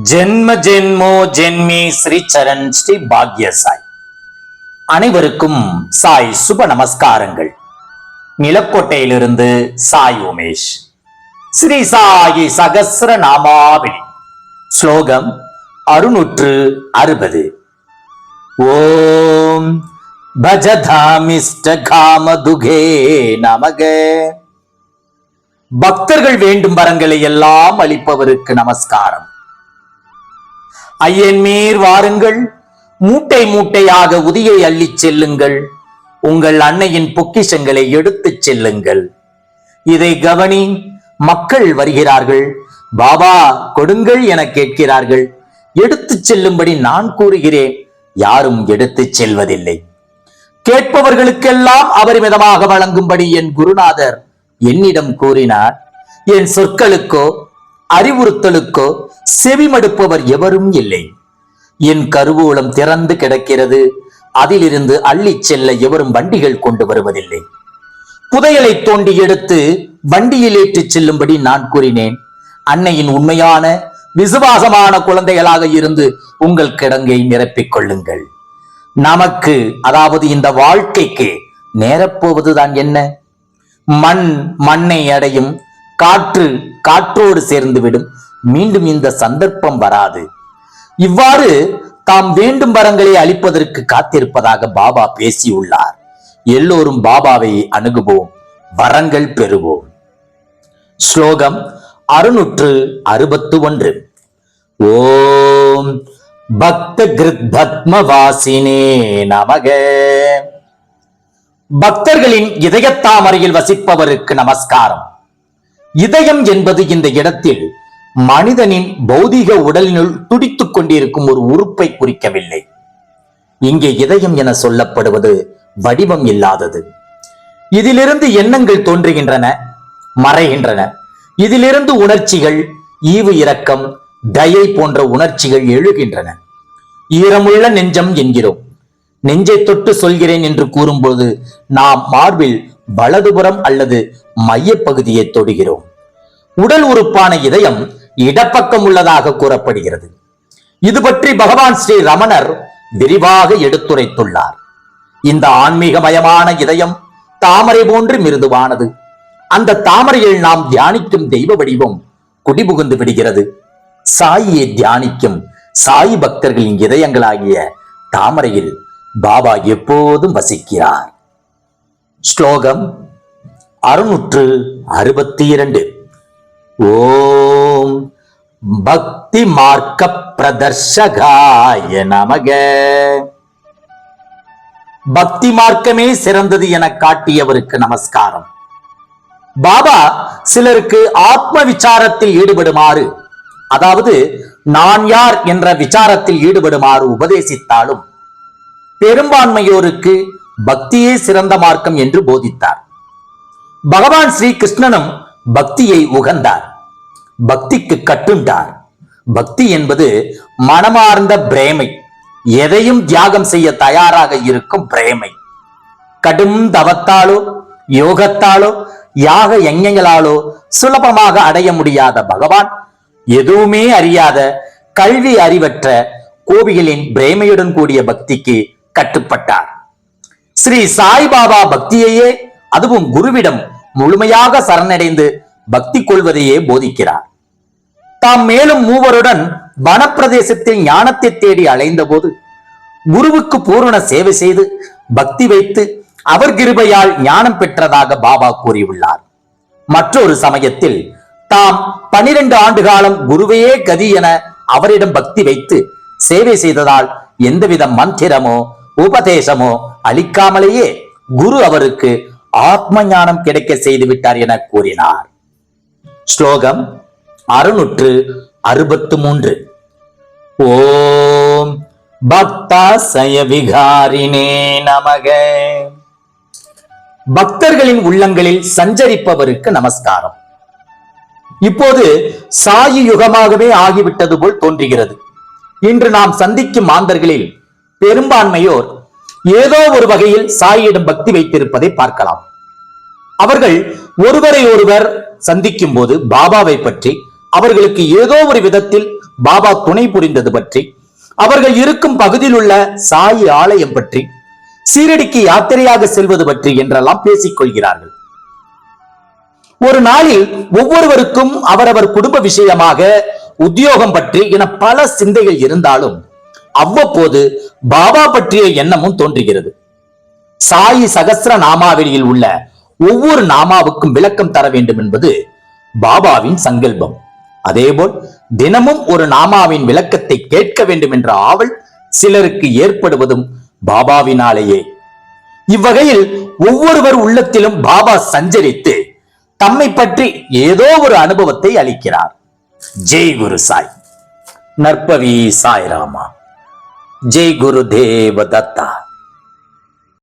ஜென்ம ஜென்மோ ஜென்மி ஸ்ரீ சரண் ஸ்ரீ பாக்ய சாய். அனைவருக்கும் சாய் சுப நமஸ்காரங்கள். நிலக்கோட்டையிலிருந்து சாய் உமேஷ். ஸ்ரீ சாயி சகசிர நாமாவளி ஸ்லோகம் அறுநூற்று அறுபது. ஓம் பஜதாமிஷ்ட காமதுகே நமக. பக்தர்கள் வேண்டும் வரங்களை எல்லாம் அளிப்பவருக்கு நமஸ்காரம். ஐயன் மீர் வாருங்கள். மூட்டை மூட்டையாக உதியை அள்ளிச் செல்லுங்கள். உங்கள் அன்னையின் பொக்கிஷங்களை எடுத்துச் செல்லுங்கள். இதை கவனி மக்கள் வருகிறார்கள். பாபா கொடுங்கள் என கேட்கிறார்கள். எடுத்துச் செல்லும்படி நான் கூறுகிறேன். யாரும் எடுத்துச் செல்வதில்லை. கேட்பவர்களுக்கெல்லாம் அபரிமிதமாக வழங்கும்படி என் குருநாதர் என்னிடம் கூறினார். என் சொற்களுக்கோ அறிவுறுத்தலுக்கோ செவிமடுப்பவர் எவரும் இல்லை. என் கருவூலம் திறந்து கிடக்கிறது. அதிலிருந்து அள்ளிச் செல்ல எவரும் வண்டிகள் கொண்டு வருவதில்லை. புதையலை தோண்டி எடுத்து வண்டியில் ஏற்றிச் செல்லும்படி நான் கூறினேன். அன்னையின் உண்மையான விசுவாசமான குழந்தைகளாக இருந்து உங்கள் கிடங்கை நிரப்பிக் கொள்ளுங்கள். நமக்கு அதாவது இந்த வாழ்க்கைக்கு நேரப்போவதுதான் என்ன? மண் மண்ணை அடையும் காற்று காற்றோடு சேர்ந்துவிடும் மீண்டும் இந்த சந்தர்ப்பம் வராது. இவ்வாறு தாம் வேண்டும் வரங்களை அளிப்பதற்கு காத்திருப்பதாக பாபா பேசியுள்ளார். எல்லோரும் பாபாவை அணுகுவோம் வரங்கள் பெறுவோம். ஸ்லோகம் அறுநூற்று அறுபத்து ஒன்று ஓம் பக்த கிருத் பத்மவாசினே நமக. பக்தர்களின் இதயத்தாமரையில் வசிப்பவருக்கு நமஸ்காரம். இதயம் என்பது இந்த இடத்தில் மனிதனின் பௌதிக உடலினுள் துடித்துக் கொண்டிருக்கும் ஒரு உறுப்பை குறிக்கவில்லை. இங்கே இதயம் என சொல்லப்படுவது வடிவம் இல்லாதது. இதிலிருந்து எண்ணங்கள் தோன்றுகின்றன மறைகின்றன. இதிலிருந்து உணர்ச்சிகள் ஈவு இரக்கம் தயை போன்ற உணர்ச்சிகள் எழுகின்றன. ஈரமுள்ள நெஞ்சம் என்கிறோம். நெஞ்சை தொட்டு சொல்கிறேன் என்று கூறும்போது நாம் மார்பில் வலதுபுறம் அல்லது மையப்பகுதியை தொடுகிறோம். உடல் உறுப்பான இதயம் இடப்பக்கம் உள்ளதாக கூறப்படுகிறது. இது பற்றி பகவான் ஸ்ரீ ரமணர் விரிவாக எடுத்துரைத்துள்ளார். இந்த ஆன்மீகமயமான இதயம் தாமரை போன்று மிருதுவானது. அந்த தாமரையில் நாம் தியானிக்கும் தெய்வ வடிவம் குடிபுகுந்து விடுகிறது. சாயியை தியானிக்கும் சாய் பக்தர்களின் இதயங்களாகிய தாமரையில் பாபா எப்போதும் வசிக்கிறார். ஸ்லோகம் அறுநூற்று அறுபத்தி இரண்டு. ஓ பக்தி மார்க்க பிரதர்ஷகாய நமக. பக்தி மார்க்கமே சிறந்தது என காட்டியவருக்கு நமஸ்காரம். பாபா சிலருக்கு ஆத்ம விசாரத்தில் ஈடுபடுமாறு அதாவது நான் யார் என்ற விசாரத்தில் ஈடுபடுமாறு உபதேசித்தாலும் பெரும்பான்மையோருக்கு பக்தியே சிறந்த மார்க்கம் என்று போதித்தார். பகவான் ஸ்ரீ கிருஷ்ணனும் பக்தியை உகந்தார். பக்திக்கு கட்டுண்டார். பக்தி என்பது மனமார்ந்த பிரேமை. எதையும் தியாகம் செய்ய தயாராக இருக்கும் பிரேமை. கடும் தவத்தாலோ யோகத்தாலோ யாக யஞங்களாலோ சுலபமாக அடைய முடியாத பகவான் எதுவுமே அறியாத கல்வி அறிவற்ற கோபிகளின் பிரேமையுடன் கூடிய பக்திக்கு கட்டுப்பட்டார். ஸ்ரீ சாய்பாபா பக்தியையே அதுவும் குருவிடம் முழுமையாக சரணடைந்து பக்தி கொள்வதையே போதிக்கிறார். தாம் மேலும் மூவருடன் வனப்பிரதேசத்தில் ஞானத்தை தேடி அலைந்தபோது குருவுக்கு பூரண சேவை செய்து பக்தி வைத்து அவர் கிருபையால் ஞானம் பெற்றதாக பாபா கூறியுள்ளார். மற்றொரு சமயத்தில் தாம் பனிரெண்டு ஆண்டு காலம் குருவையே கதி என அவரிடம் பக்தி வைத்து சேவை செய்ததால் எந்தவித மந்திரமோ உபதேசமோ அளிக்காமலேயே குரு அவருக்கு ஆத்ம ஞானம் கிடைக்க செய்து விட்டார் என கூறினார். ஸ்லோகம் அறுநூற்று அறுபத்து மூன்று ஓம் பக்தாசய விகாரினே நமக. பக்தர்களின் உள்ளங்களில் சஞ்சரிப்பவருக்கு நமஸ்காரம். இப்போது சாயி யுகமாகவே ஆகிவிட்டது போல் தோன்றுகிறது. இன்று நாம் சந்திக்கும் மாந்தர்களில் பெரும்பான்மையோர் ஏதோ ஒரு வகையில் சாயியிடம் பக்தி வைத்திருப்பதை பார்க்கலாம். அவர்கள் ஒருவரை ஒருவர் சந்திக்கும் போது பாபாவை பற்றி அவர்களுக்கு ஏதோ ஒரு விதத்தில் பாபா துணை புரிந்தது பற்றி அவர்கள் இருக்கும் பகுதியில் உள்ள சாயி ஆலயம் பற்றி சீரடிக்கு யாத்திரையாக செல்வது பற்றி என்றெல்லாம் பேசிக் கொள்கிறார்கள். ஒரு நாளில் ஒவ்வொருவருக்கும் அவரவர் குடும்ப விஷயமாக உத்தியோகம் பற்றி என பல சிந்தைகள் இருந்தாலும் அவ்வப்போது பாபா பற்றிய எண்ணமும் தோன்றுகிறது. சாயி சகசிர நாமாவளியில் உள்ள ஒவ்வொரு நாமாவுக்கும் விளக்கம் தர வேண்டும் என்பது பாபாவின் சங்கல்பம். அதேபோல் தினமும் ஒரு நாமாவின் விளக்கத்தை கேட்க வேண்டும் என்ற ஆவல் சிலருக்கு ஏற்படுவதும் பாபாவினாலேயே. இவ்வகையில் ஒவ்வொருவர் உள்ளத்திலும் பாபா சஞ்சரித்து தம்மை பற்றி ஏதோ ஒரு அனுபவத்தை அளிக்கிறார். ஜெய் குரு சாய். நற்பவி சாய்ராமா. ஜெய் குரு தேவ தத்தா.